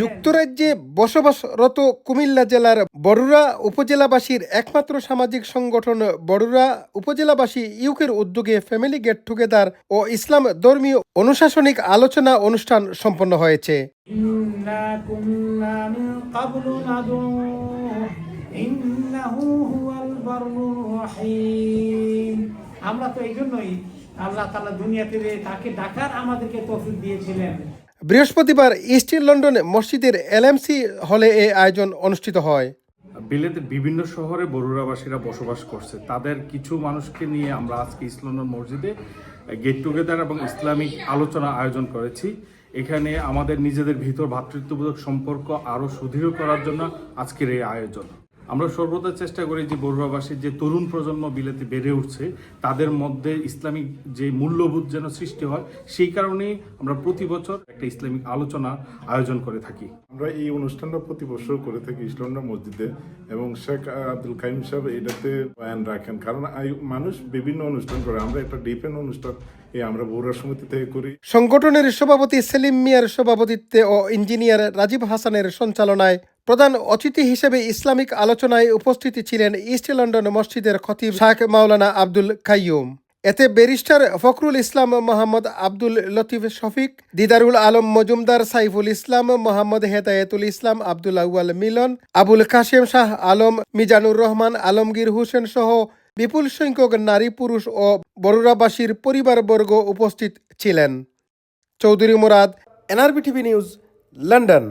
যুক্তরাজ্যে বসবাসরত কুমিল্লা জেলার বড়ুরা উপজেলাবাসীর একমাত্র সামাজিক সংগঠন বড়ুরা উপজেলাবাসী ইউকের উদ্যোগে ফ্যামিলি গেট টুগেদার ও ইসলাম ধর্মীয় অনুশাসনিক আলোচনা অনুষ্ঠান সম্পন্ন হয়েছে। আমরা তো এই জন্যই আল্লাহ তালা দুনিয়াতে তাকে ডাকার আমাদেরকে তফিক দিয়েছিলেন। বৃহস্পতিবার ইস্ট লন্ডন মসজিদের এলএমসি হলে এ আয়োজন অনুষ্ঠিত হয়। বিলেতের বিভিন্ন শহরে বরুড়াবাসীরা বসবাস করছে। তাদের কিছু মানুষকে নিয়ে আমরা আজকে ইসলাম মসজিদে গেট টুগেদার এবং ইসলামিক আলোচনা আয়োজন করেছি। এখানে আমাদের নিজেদের ভিতর ভ্রাতৃত্ববোধক সম্পর্ক আরও সুদৃঢ় করার জন্য আজকের এই আয়োজন। আমরা সর্বদা চেষ্টা করি যে বরুড়াবাসীর যে তরুণ প্রজন্ম বিলেতে বেড়ে উঠছে তাদের মধ্যে ইসলামিক যে মূল্যবোধ যেন সৃষ্টি হয় সেই কারণেই আমরা প্রতি বছর একটা ইসলামিক আলোচনা আয়োজন করে থাকি। আমরা এই অনুষ্ঠানটা প্রতি বছর করে থাকি ইসলামরা মসজিদে এবং শেখ আব্দুল কাইম সাহেব এটাতে বয়ান রাখেন। কারণ মানুষ বিভিন্ন অনুষ্ঠান করে আমরা একটা ডিফেন্ট অনুষ্ঠান এই আমরা বৌরা সমিতি থেকে করি। সংগঠনের সভাপতি সেলিম মিয়ার সভাপতিত্বে ও ইঞ্জিনিয়ার রাজীব হাসানের সঞ্চালনায় প্রধান অতিথি হিসেবে ইসলামিক আলোচনায় উপস্থিত ছিলেন ইস্ট লন্ডন মসজিদের খতিব শাহ মাওলানা আব্দুল কাইয়ুম। এতে ব্যারিস্টার ফখরুল ইসলাম মোহাম্মদ আব্দুল লতিফ শফিক, দিদারুল আলম মজুমদার সাইফুল ইসলাম, মোহাম্মদ হেদায়েতুল ইসলাম আব্দুল আউয়াল মিলন, আবুল কাশেম শাহ আলম, মিজানুর রহমান আলমগীর হোসেন সহ বিপুল সংখ্যক নারী পুরুষ ও বড়ুরাবাসীর পরিবারবর্গ উপস্থিত ছিলেন। Chowdhury Murad, NRB TV news, London.